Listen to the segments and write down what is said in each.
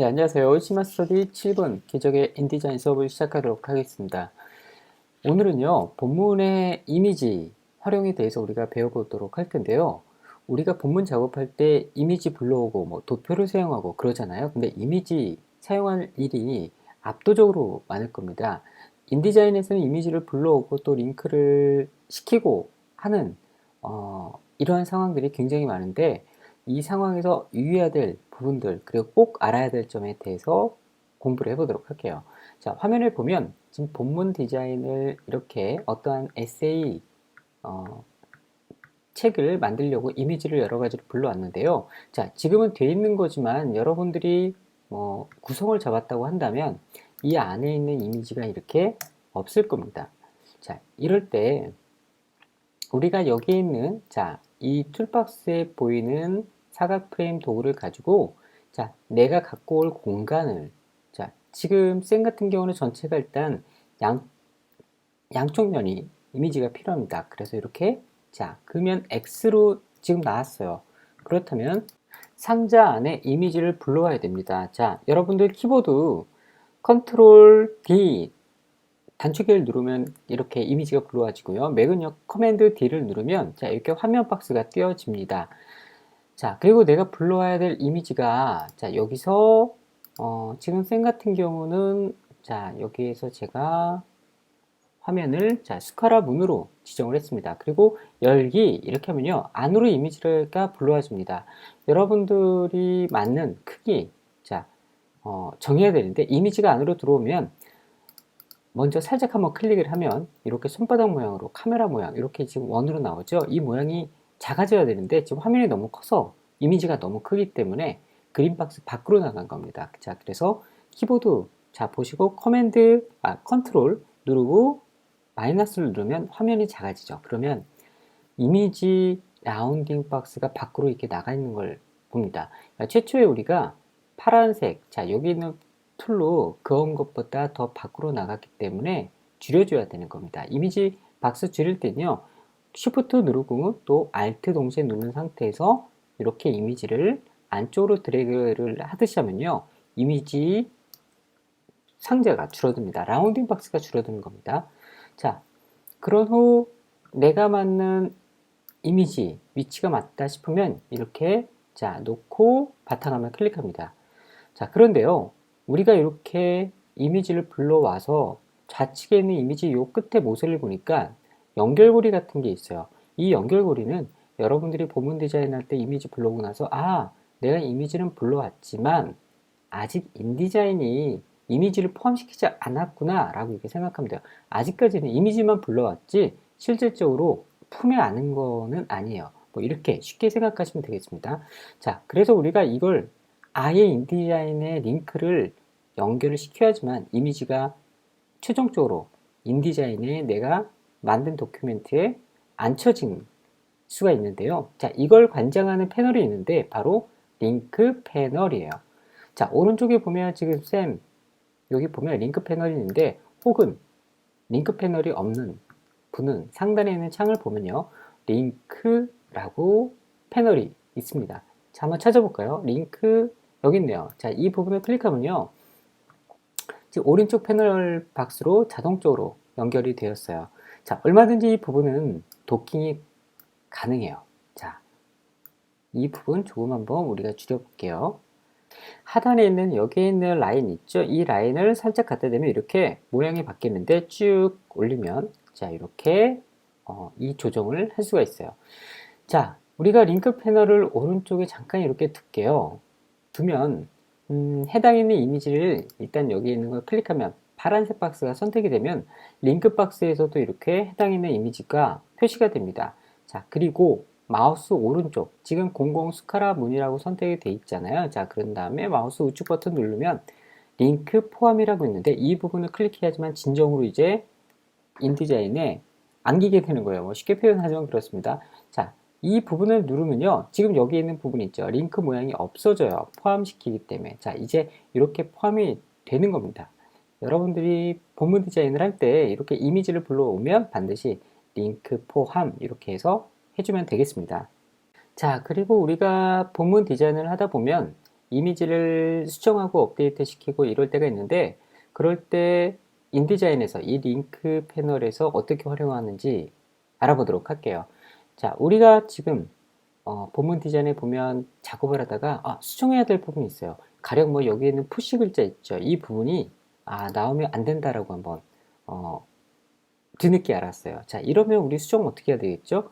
네, 안녕하세요. 시마스터디 7번 기적의 인디자인 수업을 시작하도록 하겠습니다. 오늘은요, 본문의 이미지 활용에 대해서 우리가 배워보도록 할 텐데요. 우리가 본문 작업할 때 이미지 불러오고 뭐 도표를 사용하고 그러잖아요. 근데 이미지 사용할 일이 압도적으로 많을 겁니다. 인디자인에서는 이미지를 불러오고 또 링크를 시키고 하는 어, 이러한 상황들이 굉장히 많은데 이 상황에서 유의해야 될 부분들 그리고 꼭 알아야 될 점에 대해서 공부를 해보도록 할게요. 자 화면을 보면 지금 본문 디자인을 이렇게 어떠한 에세이 어, 책을 만들려고 이미지를 여러 가지로 불러왔는데요. 자 지금은 돼 있는 거지만 여러분들이 뭐 구성을 잡았다고 한다면 이 안에 있는 이미지가 이렇게 없을 겁니다. 자 이럴 때 우리가 여기 있는 자 이 툴박스에 보이는 사각 프레임 도구를 가지고 자 내가 갖고 올 공간을 자 지금 쌤 같은 경우는 전체가 일단 양 양쪽 면이 이미지가 필요합니다. 그래서 이렇게 자 그러면 X로 지금 나왔어요. 그렇다면 상자 안에 이미지를 불러와야 됩니다. 자 여러분들 키보드 컨트롤 D 단축키를 누르면 이렇게 이미지가 불러와지고요. 맥은요 커맨드 D를 누르면 자 이렇게 화면 박스가 띄어집니다. 자, 그리고 내가 불러와야 될 이미지가, 자, 여기서, 어, 지금 쌤 같은 경우는, 자, 여기에서 제가 화면을, 자, 스카라 문으로 지정을 했습니다. 그리고 열기, 이렇게 하면요, 안으로 이미지가 불러와 줍니다. 여러분들이 맞는 크기, 자, 어, 정해야 되는데, 이미지가 안으로 들어오면, 먼저 살짝 한번 클릭을 하면, 이렇게 손바닥 모양으로, 카메라 모양, 이렇게 지금 원으로 나오죠? 이 모양이 작아져야 되는데 지금 화면이 너무 커서 이미지가 너무 크기 때문에 그린박스 밖으로 나간 겁니다. 자, 그래서 키보드 자 보시고 커맨드 아 컨트롤 누르고 마이너스를 누르면 화면이 작아지죠. 그러면 이미지 라운딩 박스가 밖으로 이렇게 나가 있는 걸 봅니다. 그러니까 최초에 우리가 파란색 자 여기 있는 툴로 그은 것보다 더 밖으로 나갔기 때문에 줄여줘야 되는 겁니다. 이미지 박스 줄일 때는요 Shift 누르고 또 Alt 동시에 누른 상태에서 이렇게 이미지를 안쪽으로 드래그를 하듯이 하면요. 이미지 상자가 줄어듭니다. 라운딩 박스가 줄어드는 겁니다. 자, 그런 후 내가 맞는 이미지 위치가 맞다 싶으면 이렇게 자 놓고 바탕화면 클릭합니다. 자 그런데요 우리가 이렇게 이미지를 불러와서 좌측에 있는 이미지 요 끝에 모서리를 보니까 연결고리 같은 게 있어요. 이 연결고리는 여러분들이 본문 디자인 할 때 이미지 불러오고 나서 아 내가 이미지는 불러왔지만 아직 인디자인이 이미지를 포함시키지 않았구나 라고 이렇게 생각하면 돼요. 아직까지는 이미지만 불러왔지 실질적으로 품에 안은 거는 아니에요. 뭐 이렇게 쉽게 생각하시면 되겠습니다. 자, 그래서 우리가 이걸 아예 인디자인의 링크를 연결을 시켜야지만 이미지가 최종적으로 인디자인에 내가 만든 도큐멘트에 앉혀진 수가 있는데요. 자, 이걸 관장하는 패널이 있는데 바로 링크 패널이에요. 자, 오른쪽에 보면 지금 쌤 여기 보면 링크 패널이 있는데 혹은 링크 패널이 없는 분은 상단에 있는 창을 보면요. 링크라고 패널이 있습니다. 자, 한번 찾아볼까요? 링크 여기 있네요. 자, 이 부분을 클릭하면요. 지금 오른쪽 패널 박스로 자동적으로 연결이 되었어요. 자, 얼마든지 이 부분은 도킹이 가능해요. 자, 이 부분 조금 한번 우리가 줄여볼게요. 하단에 있는 여기에 있는 라인 있죠? 이 라인을 살짝 갖다 대면 이렇게 모양이 바뀌는데 쭉 올리면 자 이렇게 어, 이 조정을 할 수가 있어요. 자 우리가 링크 패널을 오른쪽에 잠깐 이렇게 둘게요. 두면 음, 해당 있는 이미지를 일단 여기 있는 걸 클릭하면 파란색 박스가 선택이 되면 링크 박스에서도 이렇게 해당 있는 이미지가 표시가 됩니다. 자, 그리고 마우스 오른쪽, 지금 00 스카라 문이라고 선택이 돼 있잖아요. 자, 그런 다음에 마우스 우측 버튼 누르면 링크 포함이라고 있는데 이 부분을 클릭해야지만 진정으로 이제 인디자인에 안기게 되는 거예요. 뭐 쉽게 표현하자면 그렇습니다. 자, 이 부분을 누르면요. 지금 여기 있는 부분 있죠. 링크 모양이 없어져요. 포함시키기 때문에. 자, 이제 이렇게 포함이 되는 겁니다. 여러분들이 본문 디자인을 할 때 이렇게 이미지를 불러오면 반드시 링크 포함 이렇게 해서 해주면 되겠습니다. 자 그리고 우리가 본문 디자인을 하다 보면 이미지를 수정하고 업데이트 시키고 이럴 때가 있는데 그럴 때 인디자인에서 이 링크 패널에서 어떻게 활용하는지 알아보도록 할게요. 자, 우리가 지금 어, 본문 디자인에 보면 작업을 하다가 아, 수정해야 될 부분이 있어요. 가령 뭐 여기 있는 푸시 글자 있죠. 이 부분이 아, 나오면 안 된다라고 한번 어, 뒤늦게 알았어요. 자, 이러면 우리 수정 어떻게 해야 되겠죠?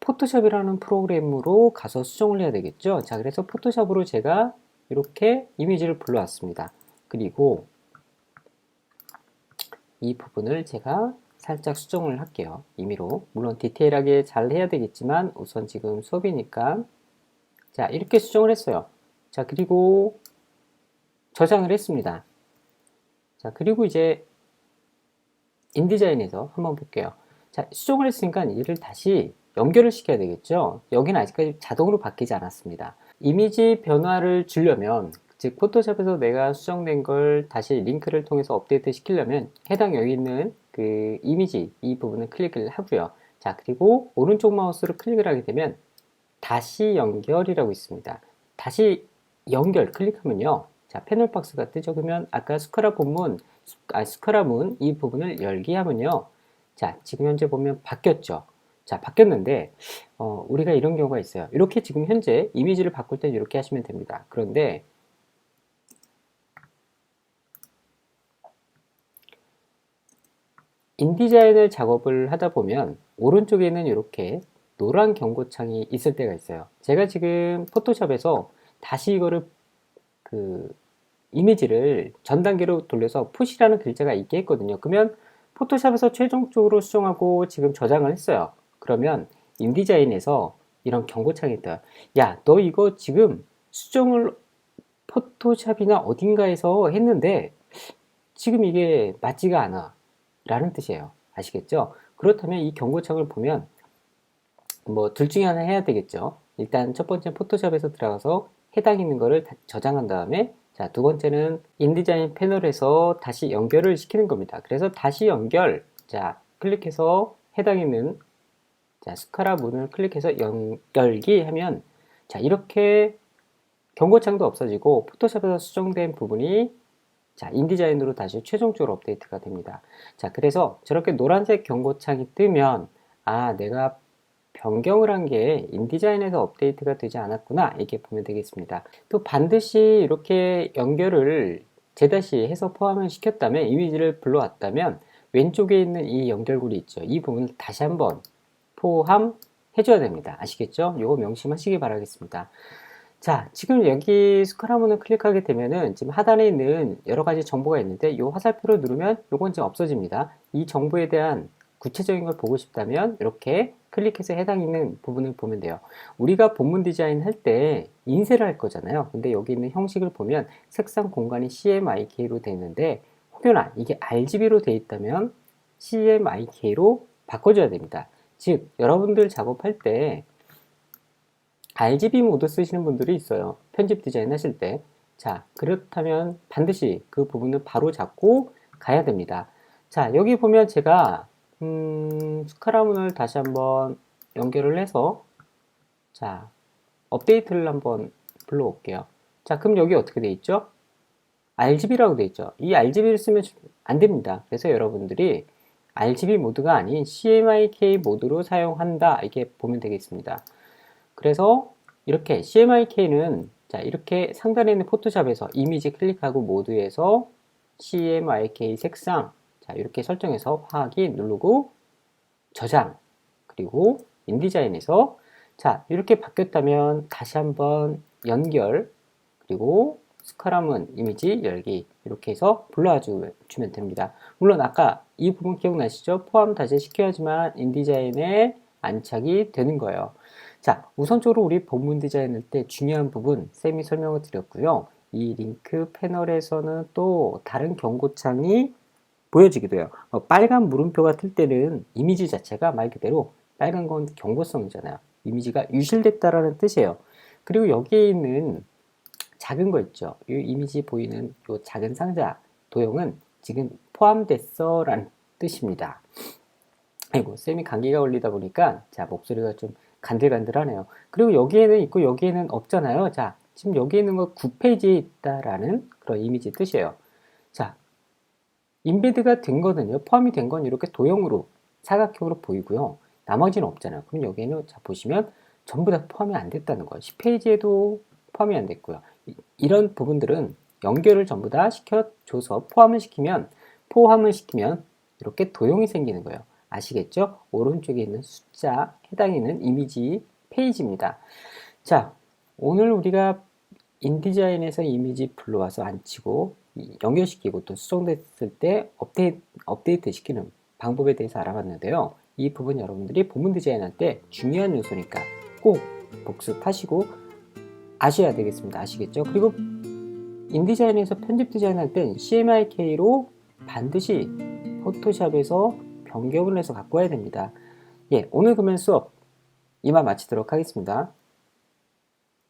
포토샵이라는 프로그램으로 가서 수정을 해야 되겠죠. 자, 그래서 포토샵으로 제가 이렇게 이미지를 불러왔습니다. 그리고 이 부분을 제가 살짝 수정을 할게요. 임의로. 물론 디테일하게 잘 해야 되겠지만 우선 지금 수업이니까 자, 이렇게 수정을 했어요. 자, 그리고 저장을 했습니다. 자, 그리고 이제 인디자인에서 한번 볼게요. 자, 수정을 했으니까 이를 다시 연결을 시켜야 되겠죠. 여기는 아직까지 자동으로 바뀌지 않았습니다. 이미지 변화를 주려면 즉 포토샵에서 내가 수정된 걸 다시 링크를 통해서 업데이트 시키려면 해당 여기 있는 그 이미지 이 부분을 클릭을 하고요. 자 그리고 오른쪽 마우스로 클릭을 하게 되면 다시 연결이라고 있습니다. 다시 연결 클릭하면요. 자 패널 박스가 뜨죠. 그러면 아까 스크라 본문 아 스크라 문 이 부분을 열기 하면요. 자 지금 현재 보면 바뀌었죠. 자, 바뀌었는데, 어, 우리가 이런 경우가 있어요. 이렇게 지금 현재 이미지를 바꿀 때 이렇게 하시면 됩니다. 그런데, 인디자인을 작업을 하다 보면, 오른쪽에는 이렇게 노란 경고창이 있을 때가 있어요. 제가 지금 포토샵에서 다시 이거를 그 이미지를 전 단계로 돌려서 푸시라는 글자가 있게 했거든요. 그러면 포토샵에서 최종적으로 수정하고 지금 저장을 했어요. 그러면 인디자인에서 이런 경고창이 있다. 야, 너 이거 지금 수정을 포토샵이나 어딘가에서 했는데 지금 이게 맞지가 않아. 라는 뜻이에요. 아시겠죠? 그렇다면 이 경고창을 보면 뭐 둘 중에 하나 해야 되겠죠. 일단 첫 번째 포토샵에서 들어가서 해당 있는 거를 저장한 다음에 자, 두 번째는 인디자인 패널에서 다시 연결을 시키는 겁니다. 그래서 다시 연결, 자, 클릭해서 해당 있는 자, 스카라 문을 클릭해서 연, 열기 하면 자, 이렇게 경고창도 없어지고 포토샵에서 수정된 부분이 자, 인디자인으로 다시 최종적으로 업데이트가 됩니다. 자, 그래서 저렇게 노란색 경고창이 뜨면 아, 내가 변경을 한 게 인디자인에서 업데이트가 되지 않았구나 이렇게 보면 되겠습니다. 또 반드시 이렇게 연결을 재다시 해서 포함을 시켰다면 이미지를 불러왔다면 왼쪽에 있는 이 연결고리 있죠. 이 부분을 다시 한번 포함해줘야 됩니다. 아시겠죠? 이거 명심하시기 바라겠습니다. 자, 지금 여기 스크라문을 클릭하게 되면은 지금 하단에 있는 여러 가지 정보가 있는데 이 화살표를 누르면 이건 지금 없어집니다. 이 정보에 대한 구체적인 걸 보고 싶다면 이렇게 클릭해서 해당 있는 부분을 보면 돼요. 우리가 본문 디자인 할 때 인쇄를 할 거잖아요. 근데 여기 있는 형식을 보면 색상 공간이 CMYK로 되어 있는데 혹여나 이게 RGB로 되어 있다면 CMYK로 바꿔줘야 됩니다. 즉 여러분들 작업할 때 RGB 모드 쓰시는 분들이 있어요. 편집 디자인 하실 때. 자, 그렇다면 반드시 그 부분을 바로 잡고 가야 됩니다. 자, 여기 보면 제가 음, 스카라문을 다시 한번 연결을 해서 자, 업데이트를 한번 불러올게요. 자, 그럼 여기 어떻게 돼 있죠? RGB라고 돼 있죠. 이 RGB를 쓰면 안 됩니다. 그래서 여러분들이 RGB 모드가 아닌 CMYK 모드로 사용한다 이렇게 보면 되겠습니다. 그래서 이렇게 CMYK는 자 이렇게 상단에 있는 포토샵에서 이미지 클릭하고 모드에서 CMYK 색상 자 이렇게 설정해서 확인 누르고 저장 그리고 인디자인에서 자 이렇게 바뀌었다면 다시 한번 연결 그리고 스카라문 이미지 열기 이렇게 해서 불러와 주면 됩니다. 물론 아까 이 부분 기억나시죠? 포함 다시 시켜야지만 인디자인에 안착이 되는 거예요. 자, 우선적으로 우리 본문 디자인할 때 중요한 부분 쌤이 설명을 드렸고요. 이 링크 패널에서는 또 다른 경고창이 보여지기도 해요. 어, 빨간 물음표가 뜰 때는 이미지 자체가 말 그대로 빨간 건 경고성이잖아요. 이미지가 유실됐다라는 뜻이에요. 그리고 여기에 있는 작은 거 있죠. 이 이미지 보이는 이 작은 상자 도형은 지금 포함됐어 라는 뜻입니다. 아이고 쌤이 감기가 걸리다 보니까 자 목소리가 좀 간들간들하네요. 그리고 여기에는 있고 여기에는 없잖아요. 자 지금 여기 있는 거 9페이지에 있다라는 그런 이미지 뜻이에요. 자, 인베드가 된 거는요, 포함이 된 건 이렇게 도형으로 사각형으로 보이고요. 나머지는 없잖아요. 그럼 여기는 자 보시면 전부 다 포함이 안 됐다는 거예요. 10페이지에도 포함이 안 됐고요. 이- 이런 부분들은 연결을 전부 다 시켜줘서 포함을 시키면 포함을 시키면 이렇게 도형이 생기는 거예요. 아시겠죠? 오른쪽에 있는 숫자 해당에 있는 이미지 페이지입니다. 자, 오늘 우리가 인디자인에서 이미지 불러와서 이- 연결시키고 또 수정됐을 때 업데이트, 업데이트 시키는 방법에 대해서 알아봤는데요. 이 부분 여러분들이 본문 디자인할 때 중요한 요소니까 꼭 복습하시고 아셔야 되겠습니다. 아시겠죠? 그리고 인디자인에서 편집 디자인할 땐 CMYK로 반드시 포토샵에서 변경을 해서 갖고 와야 됩니다. 예, 오늘 그러면 수업 이만 마치도록 하겠습니다.